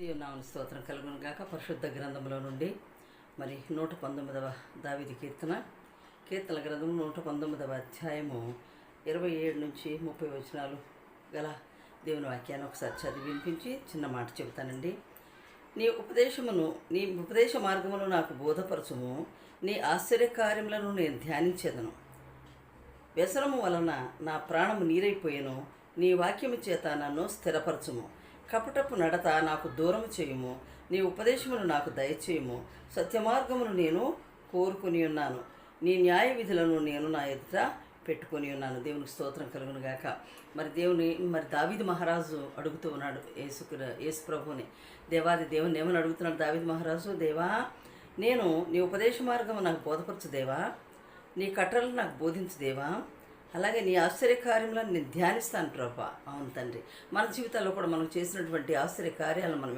నామని స్తోత్రం కలుగును గాక. పరిశుద్ధ గ్రంథంలో నుండి మరి నూట పంతొమ్మిదవ దావిది కీర్తన. కీర్తన గ్రంథం నూట పంతొమ్మిదవ అధ్యాయము ఇరవై ఏడు నుంచి ముప్పై వచనాలు గల దేవుని వాక్యాన్ని ఒకసారి చదివి వినిపించి చిన్న మాట చెబుతానండి. నీ ఉపదేశమును నీ ఉపదేశ మార్గమును నాకు బోధపరచుము. నీ ఆశ్చర్యకార్యములను నేను ధ్యానించేదను. వ్యసనము వలన నా ప్రాణము నీరైపోయాను. నీ వాక్యము చేత నన్ను స్థిరపరచుము. కపటపు నడత నాకు దూరం చేయుము. నీ ఉపదేశమును నాకు దయచేయుము. సత్యమార్గమును నేను కోరుకుని ఉన్నాను. నీ న్యాయ విధులను నేను నా ఎదుట పెట్టుకొని ఉన్నాను. దేవునికి స్తోత్రం కలుగును గాక. మరి దేవుని మరి దావిది మహారాజు అడుగుతూ ఉన్నాడు యేసు యేసు ప్రభుని దేవాది దేవుని ఏమని అడుగుతున్నాడు దావిద్ మహారాజు? దేవా నేను నీ ఉపదేశ మార్గం నాకు బోధపరచు దేవా. నీ కట్టలను నాకు బోధించు దేవా. అలాగే నీ ఆశ్చర్యకార్యములను నేను ధ్యానిస్తాను ప్రభా. అవును తండ్రి. మన జీవితాల్లో కూడా మనం చేసినటువంటి ఆశ్చర్య కార్యాలను మనం